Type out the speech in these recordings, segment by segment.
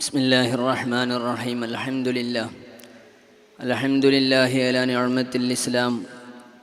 بسم الله الرحمن الرحيم الحمد لله الحمد لله على نعمة الإسلام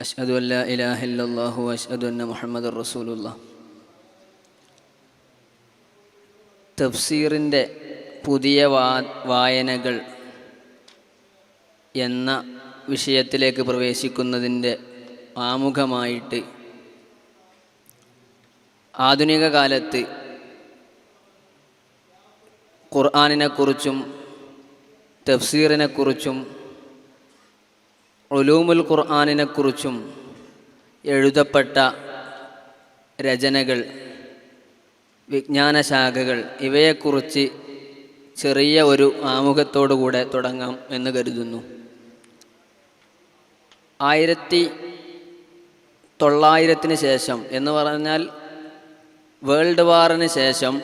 أشهد أن لا إله إلا الله وأشهد أن محمد رسول الله തഫ്സീറിൻ്റെ പുതിയ വാ വായനകൾ എന്ന വിഷയത്തിലേക്ക് പ്രവേശിക്കുന്നതിൻ്റെ ആമുഖമായിട്ട് ആധുനിക കാലത്ത് ഖുർആാനിനെക്കുറിച്ചും തഫ്സീറിനെക്കുറിച്ചും ഒലൂമുൽ ഖുർആാനിനെക്കുറിച്ചും എഴുതപ്പെട്ട രചനകൾ വിജ്ഞാനശാഖകൾ ഇവയെക്കുറിച്ച് ചെറിയ ഒരു ആമുഖത്തോടുകൂടെ തുടങ്ങാം എന്ന് കരുതുന്നു. ആയിരത്തി തൊള്ളായിരത്തിന് ശേഷം എന്ന് പറഞ്ഞാൽ വേൾഡ് വാറിന് ശേഷം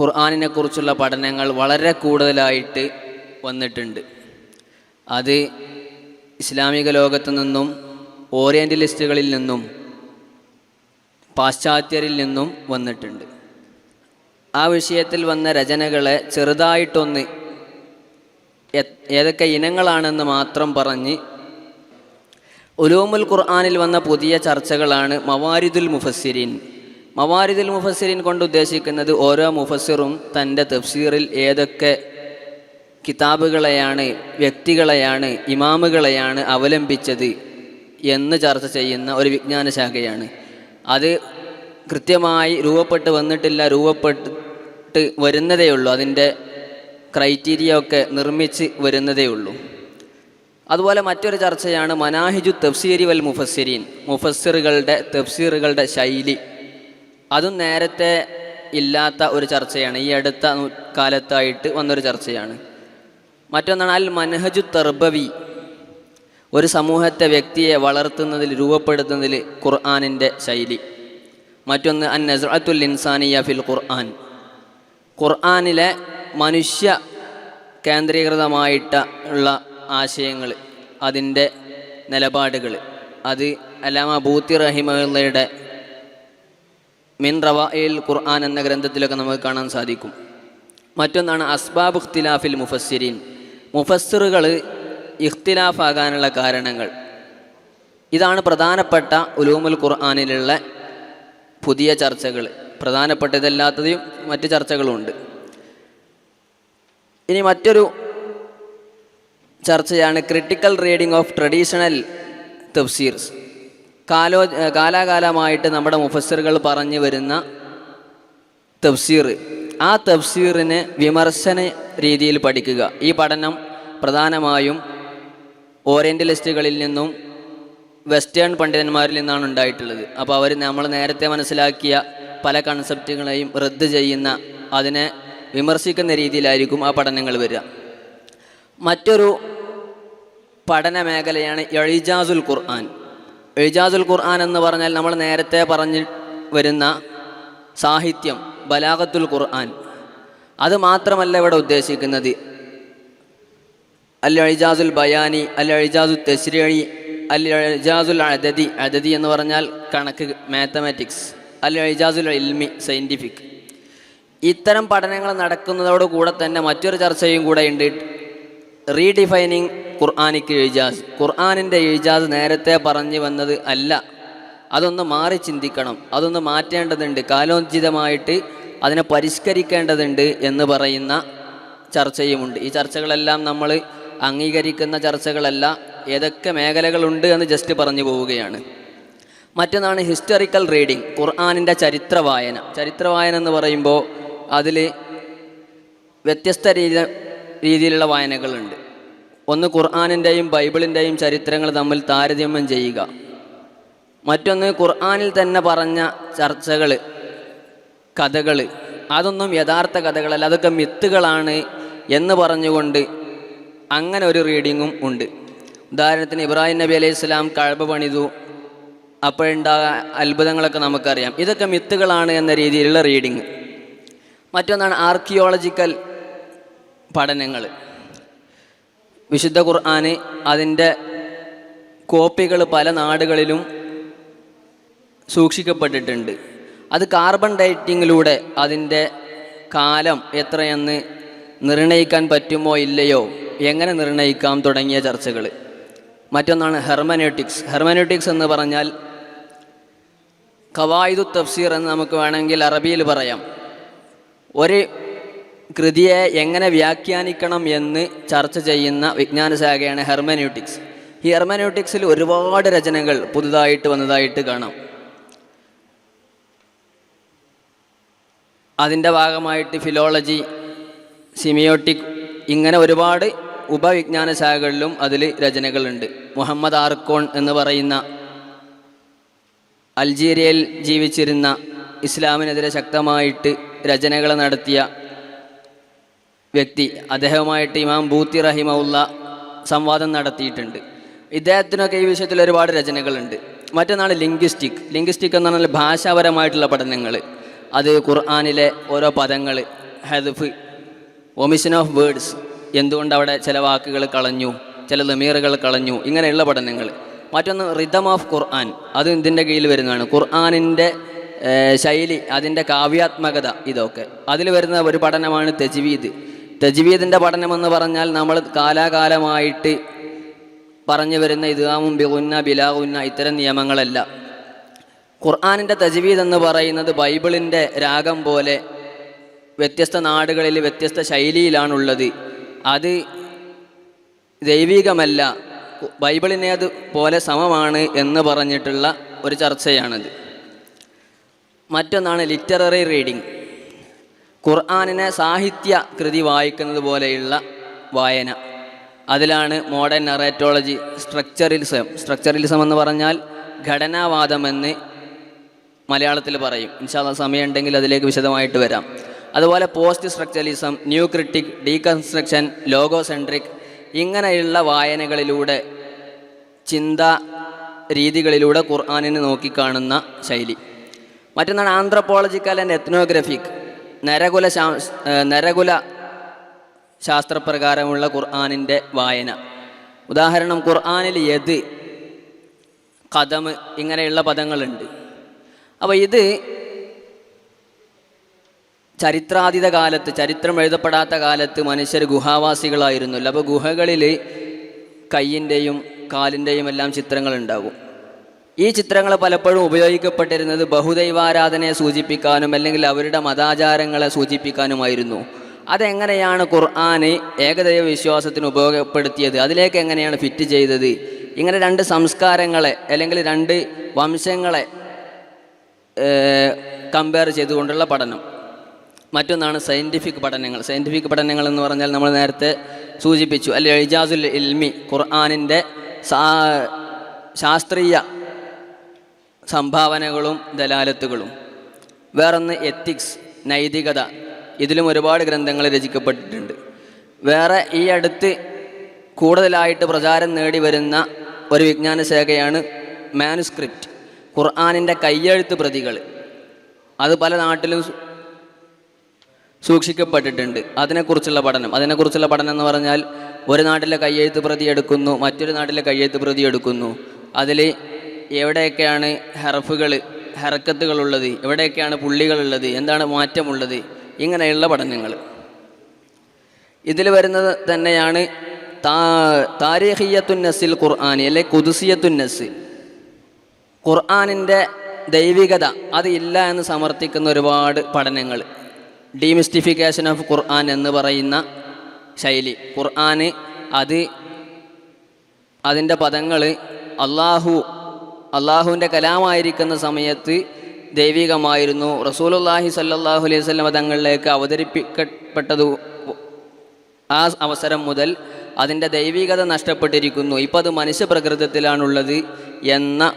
ഖുർആാനിനെ കുറിച്ചുള്ള പഠനങ്ങൾ വളരെ കൂടുതലായിട്ട് വന്നിട്ടുണ്ട്. അത് ഇസ്ലാമിക ലോകത്തു നിന്നും ഓറിയന്റലിസ്റ്റുകളിൽ നിന്നും പാശ്ചാത്യരിൽ നിന്നും വന്നിട്ടുണ്ട്. ആ വിഷയത്തിൽ വന്ന രചനകളെ ചെറുതായിട്ടൊന്ന് ഏതൊക്കെ ഇനങ്ങളാണെന്ന് മാത്രം പറഞ്ഞ് ഉലൂമുൽ ഖുർആാനിൽ വന്ന പുതിയ ചർച്ചകളാണ് മവാരിദുൽ മുഫസ്സിരീൻ. മവാരിദുൽ മുഫസ്സിരിൻ കൊണ്ട് ഉദ്ദേശിക്കുന്നത് ഓരോ മുഫസ്സിറും തന്റെ തഫ്സീറിൽ ഏതൊക്കെ കിതാബുകളെയാണ് വ്യക്തികളെയാണ് ഇമാമുകളെയാണ് അവലംബിച്ചത് എന്ന് ചർച്ച ചെയ്യുന്ന ഒരു വിജ്ഞാന ശാഖയാണ് അത് കൃത്യമായി രൂപപ്പെട്ട് വന്നിട്ടില്ല രൂപപ്പെട്ട് വരുന്നതേ ഉള്ളൂ. അതിന്റെ ക്രൈറ്റീരിയ ഒക്കെ നിർമ്മിച്ച് വരുന്നതേ ഉള്ളൂ. അതുപോലെ മറ്റൊരു ചർച്ചയാണ് മനാഹിജു തഫ്സീരി വൽ മുഫസ്സിരീൻ മുഫസ്സിറുകളുടെ തഫ്സീറുകളുടെ ശൈലി. അതും നേരത്തെ ഇല്ലാത്ത ഒരു ചർച്ചയാണ്. ഈ അടുത്ത കാലത്തായിട്ട് വന്നൊരു ചർച്ചയാണ്. മറ്റൊന്നാണ് അൽ മനഹജു തർബവി. ഒരു സമൂഹത്തെ വ്യക്തിയെ വളർത്തുന്നതിൽ രൂപപ്പെടുത്തുന്നതിൽ ഖുർആാനിന്റെ ശൈലി. മറ്റൊന്ന് അൻ നസ്രത്തുൽ ഇൻസാനിയ ഫിൽ ഖുർആൻ. ഖുർആാനിലെ മനുഷ്യ കേന്ദ്രീകൃതമായിട്ട് ഉള്ള ആശയങ്ങൾ അതിന്റെ നിലപാടുകൾ. അത് അലാമ ബൂത്തി റഹിമയുടെ മിൻ റവായിൽ ഖുർആൻ എന്ന ഗ്രന്ഥത്തിലൊക്കെ നമുക്ക് കാണാൻ സാധിക്കും. മറ്റൊന്നാണ് അസ്ബാബ് ഇഖ്തിലാഫിൽ മുഫസ്സിരീൻ. മുഫസ്സിറുകൾ ഇഖ്തിലാഫാകാനുള്ള കാരണങ്ങൾ. ഇതാണ് പ്രധാനപ്പെട്ട ഉലൂമുൽ ഖുർആാനിലുള്ള പുതിയ ചർച്ചകൾ പ്രധാനപ്പെട്ടതല്ലാത്തതും മറ്റ് ചർച്ചകളുമുണ്ട് ഇനി മറ്റൊരു ചർച്ചയാണ് ക്രിട്ടിക്കൽ റീഡിംഗ് ഓഫ് ട്രഡീഷണൽ തഫ്സീർസ്. കാലോ കാലാകാലമായിട്ട് നമ്മുടെ മുഫസ്സിറുകൾ പറഞ്ഞു വരുന്ന തഫ്സീർ. ആ തഫ്സീറിനെ വിമർശന രീതിയിൽ പഠിക്കുക. ഈ പഠനം പ്രധാനമായും ഓറിയന്റലിസ്റ്റുകളിൽ നിന്നും വെസ്റ്റേൺ പണ്ഡിതന്മാരിൽ നിന്നാണ് ഉണ്ടായിട്ടുള്ളത്. അപ്പോൾ അവർ നമ്മൾ നേരത്തെ മനസ്സിലാക്കിയ പല കൺസെപ്റ്റുകളെയും റദ്ദ് ചെയ്യുന്ന അതിനെ വിമർശിക്കുന്ന രീതിയിലായിരിക്കും ആ പഠനങ്ങൾ വരിക. മറ്റൊരു പഠന മേഖലയാണ് എഴിജാസുൽ ഖുർആൻ. എഴിജാസുൽ ഖുർആൻ എന്ന് പറഞ്ഞാൽ നമ്മൾ നേരത്തെ പറഞ്ഞ് വരുന്ന സാഹിത്യം ബലാഗത്തുൽ ഖുർആൻ. അത് മാത്രമല്ല ഇവിടെ ഉദ്ദേശിക്കുന്നത്. അൽ എജാസുൽ ബയാനി അൽ എഴിജാസുൽ തെശ്രീഴി അൽ എജാസുൽ അദതി അദതി എന്ന് പറഞ്ഞാൽ കണക്ക് മാത്തമാറ്റിക്സ് അൽ എജാസുൽ ഇൽമി സയന്റിഫിക് ഇത്തരം പഠനങ്ങൾ നടക്കുന്നതോടുകൂടെ തന്നെ മറ്റൊരു ചർച്ചയും കൂടെ ഉണ്ട്. റീഡിഫൈനിങ് ഖുർആാനിക്ക് എഴുജാസ് ഖുർആാനിന്റെ എഴുജാസ് നേരത്തെ പറഞ്ഞു വന്നത് അല്ല. അതൊന്ന് മാറി ചിന്തിക്കണം. അതൊന്ന് മാറ്റേണ്ടതുണ്ട്. കാലോചിതമായിട്ട് അതിനെ പരിഷ്കരിക്കേണ്ടതുണ്ട് എന്ന് പറയുന്ന ചർച്ചയുമുണ്ട്. ഈ ചർച്ചകളെല്ലാം നമ്മൾ അംഗീകരിക്കുന്ന ചർച്ചകളല്ല. ഏതൊക്കെ മേഖലകളുണ്ട് എന്ന് ജസ്റ്റ് പറഞ്ഞു പോവുകയാണ്. മറ്റൊന്നാണ് ഹിസ്റ്ററിക്കൽ റീഡിംഗ് ഖുർആാനിന്റെ ചരിത്ര വായന ചരിത്ര വായന എന്ന് പറയുമ്പോൾ അതിൽ വ്യത്യസ്ത രീതി രീതിയിലുള്ള വായനകളുണ്ട്. ഒന്ന് ഖുർആാനിന്റെയും ബൈബിളിന്റെയും ചരിത്രങ്ങൾ തമ്മിൽ താരതമ്യം ചെയ്യുക. മറ്റൊന്ന് ഖുർആാനിൽ തന്നെ പറഞ്ഞ ചർച്ചകൾ കഥകൾ. അതൊന്നും യഥാർത്ഥ കഥകളല്ല അതൊക്കെ മിത്തുകളാണ് എന്ന് പറഞ്ഞുകൊണ്ട് അങ്ങനെ ഒരു റീഡിങ്ങും ഉണ്ട്. ഉദാഹരണത്തിന് ഇബ്രാഹിം നബി അലൈഹി സ്വലാം കഴബ പണിതു. അപ്പോഴുണ്ടായ അത്ഭുതങ്ങളൊക്കെ നമുക്കറിയാം. ഇതൊക്കെ മിത്തുകളാണ് എന്ന രീതിയിലുള്ള റീഡിങ് മറ്റൊന്നാണ് ആർക്കിയോളജിക്കൽ പഠനങ്ങൾ. വിശുദ്ധ ഖുർആാന് അതിന്റെ കോപ്പികൾ പല നാടുകളിലും സൂക്ഷിക്കപ്പെട്ടിട്ടുണ്ട്. അത് കാർബൺ ഡേറ്റിങ്ങിലൂടെ അതിന്റെ കാലം എത്രയെന്ന് നിർണയിക്കാൻ പറ്റുമോ ഇല്ലയോ? എങ്ങനെ നിർണയിക്കാം? തുടങ്ങിയ ചർച്ചകൾ. മറ്റൊന്നാണ് ഹെർമനോട്ടിക്സ് ഹെർമനോട്ടിക്സ് എന്ന് പറഞ്ഞാൽ കവായിദു തഫ്സീർ എന്ന് നമുക്ക് വേണമെങ്കിൽ അറബിയിൽ പറയാം. ഒരു കൃതിയെ എങ്ങനെ വ്യാഖ്യാനിക്കണം എന്ന് ചർച്ച ചെയ്യുന്ന വിജ്ഞാന ശാഖയാണ് ഹെർമനൂട്ടിക്സ് ഈ ഹെർമനൂട്ടിക്സിൽ ഒരുപാട് രചനകൾ പുതുതായിട്ട് വന്നതായിട്ട് കാണാം. അതിന്റെ ഭാഗമായിട്ട് ഫിലോളജി സിമിയോട്ടിക് ഇങ്ങനെ ഒരുപാട് ഉപവിജ്ഞാന ശാഖകളിലും അതിൽ രചനകളുണ്ട്. മുഹമ്മദ് ആർക്കോൺ എന്ന് പറയുന്ന അൾജീരിയയിൽ ജീവിച്ചിരുന്ന ഇസ്ലാമിനെതിരെ ശക്തമായിട്ട് രചനകൾ നടത്തിയ വ്യക്തി അദ്ദേഹവുമായിട്ട് ഇമാം ബൂത്തി റഹിമുള്ള സംവാദം നടത്തിയിട്ടുണ്ട്. ഇദ്ദേഹത്തിനൊക്കെ ഈ വിഷയത്തിൽ ഒരുപാട് രചനകളുണ്ട്. മറ്റൊന്നാണ് ലിംഗ്വിസ്റ്റിക്. ലിംഗ്വിസ്റ്റിക് എന്ന് പറഞ്ഞാൽ ഭാഷാപരമായിട്ടുള്ള പഠനങ്ങൾ അത് ഖുർആാനിലെ ഓരോ പദങ്ങൾ ഹെദഫ് ഒമിഷൻ ഓഫ് വേർഡ്സ് എന്തുകൊണ്ട് അവിടെ ചില വാക്കുകൾ കളഞ്ഞു ചില ലമീറുകൾ കളഞ്ഞു ഇങ്ങനെയുള്ള പഠനങ്ങൾ മറ്റൊന്ന് റിതം ഓഫ് ഖുർആൻ അത് ഇതിന്റെ കീഴിൽ വരുന്നതാണ്. ഖുർആാനിന്റെ ശൈലി അതിന്റെ കാവ്യാത്മകത ഇതൊക്കെ. അതിൽ വരുന്ന ഒരു പഠനമാണ് തെജ്വീദ്. തെജ്വീദിന്റെ പഠനമെന്ന് പറഞ്ഞാൽ നമ്മൾ കാലാകാലമായിട്ട് പറഞ്ഞു വരുന്ന ഇതാമും ബിഗുന്ന ബിലാഗുന്ന ഇത്തരം നിയമങ്ങളല്ല. ഖുർആാനിന്റെ തജ്വീദ് എന്ന് പറയുന്നത് ബൈബിളിന്റെ രാഗം പോലെ വ്യത്യസ്ത നാടുകളിൽ വ്യത്യസ്ത ശൈലിയിലാണുള്ളത്. അത് ദൈവികമല്ല. ബൈബിളിനെ അത് പോലെ സമമാണ് എന്ന് പറഞ്ഞിട്ടുള്ള ഒരു ചർച്ചയാണത്. മറ്റൊന്നാണ് ലിറ്റററി റീഡിംഗ് ഖുർആാനിനെ സാഹിത്യ കൃതി വായിക്കുന്നത് പോലെയുള്ള വായന. അതിലാണ് മോഡേൺ നറേറ്റോളജി സ്ട്രക്ചറിലിസം സ്ട്രക്ചറിലിസം എന്ന് പറഞ്ഞാൽ ഘടനാവാദമെന്ന് മലയാളത്തിൽ പറയും. ഇൻഷാല്ല സമയമുണ്ടെങ്കിൽ അതിലേക്ക് വിശദമായിട്ട് വരാം. അതുപോലെ post structuralism new critic deconstruction logo centric ഇങ്ങനെയുള്ള വായനകളിലൂടെ ചിന്ത രീതികളിലൂടെ ഖുർആാനിനെ നോക്കിക്കാണുന്ന ശൈലി. മറ്റൊന്നാണ് ആന്ത്രപ്പോളജിക്കൽ ആൻഡ് എത്നോഗ്രഫിക് നരകുല ശാ നരകുല ശാസ്ത്രപ്രകാരമുള്ള ഖുർആാനിന്റെ വായന. ഉദാഹരണം ഖുർആാനിൽ യത് കഥമ് ഇങ്ങനെയുള്ള പദങ്ങളുണ്ട്. അപ്പോൾ ഇത് ചരിത്രാതീത കാലത്ത് ചരിത്രം എഴുതപ്പെടാത്ത കാലത്ത് മനുഷ്യർ ഗുഹാവാസികളായിരുന്നല്ലോ. അപ്പോൾ ഗുഹകളിൽ കയ്യിന്റെയും കാലിന്റെയും എല്ലാം ചിത്രങ്ങൾ ഉണ്ടാകും. ഈ ചിത്രങ്ങൾ പലപ്പോഴും ഉപയോഗിക്കപ്പെട്ടിരുന്നത് ബഹുദൈവാരാധനയെ സൂചിപ്പിക്കാനും അല്ലെങ്കിൽ അവരുടെ മതാചാരങ്ങളെ സൂചിപ്പിക്കാനുമായിരുന്നു. അതെങ്ങനെയാണ് ഖുർആാന് ഏകദൈവ വിശ്വാസത്തിന് ഉപയോഗപ്പെടുത്തിയത്? അതിലേക്ക് എങ്ങനെയാണ് ഫിറ്റ് ചെയ്തത്? ഇങ്ങനെ രണ്ട് സംസ്കാരങ്ങളെ അല്ലെങ്കിൽ രണ്ട് വംശങ്ങളെ കമ്പയർ ചെയ്തുകൊണ്ടുള്ള പഠനം. മറ്റൊന്നാണ് സയന്റിഫിക് പഠനങ്ങൾ. സയന്റിഫിക് പഠനങ്ങൾ എന്ന് പറഞ്ഞാൽ നമ്മൾ നേരത്തെ സൂചിപ്പിച്ചു. അല്ലെ ഇജാസുൽ ഇൽമി ഖുർആാനിന്റെ ശാസ്ത്രീയ സംഭാവനകളും ദലാലത്തുകളും. വേറൊന്ന് എത്തിക്സ് നൈതികത. ഇതിലും ഒരുപാട് ഗ്രന്ഥങ്ങൾ രചിക്കപ്പെട്ടിട്ടുണ്ട്. വേറെ ഈ അടുത്ത് കൂടുതലായിട്ട് പ്രചാരം നേടി വരുന്ന ഒരു വിജ്ഞാന ശേഖയാണ് മാനുസ്ക്രിപ്റ്റ് ഖുർആാനിന്റെ കയ്യെഴുത്ത് പ്രതികൾ. അത് പല നാട്ടിലും സൂക്ഷിക്കപ്പെട്ടിട്ടുണ്ട്. അതിനെക്കുറിച്ചുള്ള പഠനം. അതിനെക്കുറിച്ചുള്ള പഠനം എന്ന് പറഞ്ഞാൽ ഒരു നാട്ടിലെ കയ്യെഴുത്ത് പ്രതി എടുക്കുന്നു മറ്റൊരു നാട്ടിലെ കയ്യെഴുത്ത് പ്രതി എടുക്കുന്നു. അതിൽ എവിടെയൊക്കെയാണ് ഹറഫുകൾ ഹറക്കത്തുകൾ ഉള്ളത് എവിടെയൊക്കെയാണ് പുള്ളികളുള്ളത് എന്താണ് മാറ്റമുള്ളത് ഇങ്ങനെയുള്ള പഠനങ്ങൾ ഇതിൽ വരുന്നത് തന്നെയാണ് താ താരീഹിയത്തുന്നസിൽ ഖുർആൻ അല്ലെ കുതുസിയത്തുന്നസ് ഖുർആാനിന്റെ ദൈവികത അത് ഇല്ല എന്ന് സമർത്ഥിക്കുന്ന ഒരുപാട് പഠനങ്ങൾ ഡീമിസ്റ്റിഫിക്കേഷൻ ഓഫ് ഖുർആൻ എന്ന് പറയുന്ന ശൈലി. ഖുർആൻ അത് അതിന്റെ പദങ്ങൾ അള്ളാഹു അള്ളാഹുവിന്റെ കലാമായിരിക്കുന്ന സമയത്ത് ദൈവികമായിരുന്നു. റസൂലുള്ളാഹി സല്ലാഹു അലൈഹി വസല്ലം തങ്ങളിലേക്ക് അവതരിപ്പിക്കപ്പെട്ടതു ആ അവസരം മുതൽ അതിന്റെ ദൈവികത നഷ്ടപ്പെട്ടിരിക്കുന്നു. ഇപ്പം അത് മനുഷ്യ പ്രകൃതത്തിലാണുള്ളത് എന്ന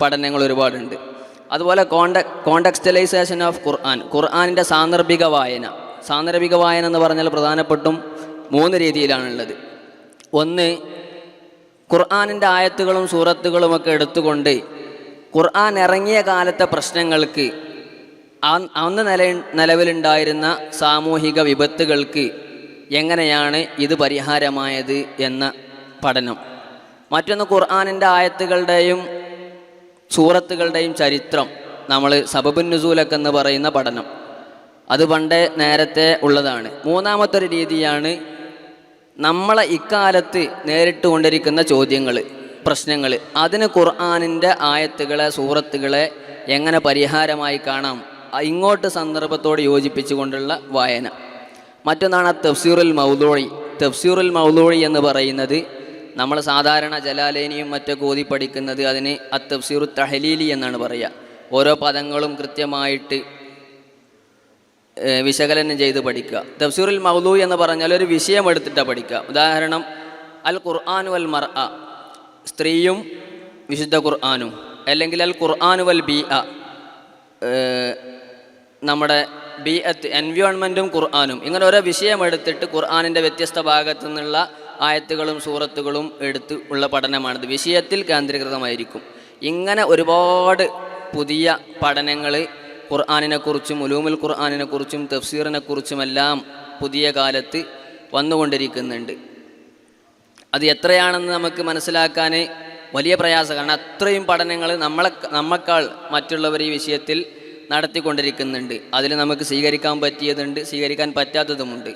പഠനങ്ങൾ ഒരുപാടുണ്ട്. അതുപോലെ കോണ്ട കോണ്ടക്സ്റ്റലൈസേഷൻ ഓഫ് ഖുർആൻ. ഖുർആാനിന്റെ സാന്ദർഭിക വായന. സാന്ദർഭിക വായന എന്ന് പറഞ്ഞാൽ പ്രധാനപ്പെട്ടും മൂന്ന് രീതിയിലാണുള്ളത്. ഒന്ന് ഖുർആാനിന്റെ ആയത്തുകളും സൂറത്തുകളുമൊക്കെ എടുത്തുകൊണ്ട് ഖുർആൻ ഇറങ്ങിയ കാലത്തെ പ്രശ്നങ്ങൾക്ക് അന്ന് നില നിലവിലുണ്ടായിരുന്ന സാമൂഹിക വിപത്തുകൾക്ക് എങ്ങനെയാണ് ഇത് പരിഹാരമായത് എന്ന പഠനം. മറ്റൊന്ന് ഖുർആാനിന്റെ ആയത്തുകളുടെയും സൂറത്തുകളുടെയും ചരിത്രം നമ്മൾ സബബുൻ നുസൂലക്ക് എന്ന് പറയുന്ന പഠനം. അത് പണ്ടേ നേരത്തെ ഉള്ളതാണ്. മൂന്നാമത്തെ ഒരു രീതിയാണ് നമ്മളെ ഇക്കാലത്ത് നേരിട്ടുകൊണ്ടിരിക്കുന്ന ചോദ്യങ്ങൾ പ്രശ്നങ്ങൾ അതിന് ഖുർആാനിന്റെ ആയത്തുകളെ സൂറത്തുകളെ എങ്ങനെ പരിഹാരമായി കാണാം? ഇങ്ങോട്ട് സന്ദർഭത്തോട് യോജിപ്പിച്ചുകൊണ്ടുള്ള വായന. മറ്റൊന്നാണ് തഫ്സീറുൽ മൗദോഴി. തഫ്സീറുൽ മൗദോഴി എന്ന് പറയുന്നത് നമ്മൾ സാധാരണ ജലാലേനിയും മറ്റൊക്കെ ഓതി പഠിക്കുന്നത് അതിന് അത്തഫ്സീറു തഹലീലി എന്നാണ് പറയുക. ഓരോ പദങ്ങളും കൃത്യമായിട്ട് വിശകലനം ചെയ്ത് പഠിക്കുക. തഫ്സീറുൽ മൗലു എന്ന് പറഞ്ഞാൽ ഒരു വിഷയം എടുത്തിട്ടാണ് പഠിക്കുക. ഉദാഹരണം അൽ ഖുർആാനു അൽ മർ സ്ത്രീയും വിശുദ്ധ ഖുർആാനും. അല്ലെങ്കിൽ അൽ ഖുർആാനു വൽ ബി അ നമ്മുടെ ബി അത്ത് എൻവയോൺമെന്റും ഖുർആാനും. ഇങ്ങനെ ഓരോ വിഷയം എടുത്തിട്ട് ഖുർആാനിന്റെ വ്യത്യസ്ത ഭാഗത്തു നിന്നുള്ള ആയത്തുകളും സൂറത്തുകളും എടുത്ത് ഉള്ള പഠനമാണിത്. വിഷയത്തിൽ കേന്ദ്രീകൃതമായിരിക്കും. ഇങ്ങനെ ഒരുപാട് പുതിയ പഠനങ്ങൾ ഖുർആാനിനെക്കുറിച്ചും ഉലൂമുൽ ഖുർആാനിനെക്കുറിച്ചും തഫ്സീറിനെക്കുറിച്ചുമെല്ലാം പുതിയ കാലത്ത് വന്നുകൊണ്ടിരിക്കുന്നുണ്ട്. അത് എത്രയാണെന്ന് നമുക്ക് മനസ്സിലാക്കാൻ വലിയ പ്രയാസം. കാരണം അത്രയും പഠനങ്ങൾ നമ്മളെ നമ്മക്കാൾ മറ്റുള്ളവർ ഈ വിഷയത്തിൽ നടത്തിക്കൊണ്ടിരിക്കുന്നുണ്ട്. അതിൽ നമുക്ക് സ്വീകരിക്കാൻ പറ്റിയതുണ്ട് സ്വീകരിക്കാൻ പറ്റാത്തതുമുണ്ട്.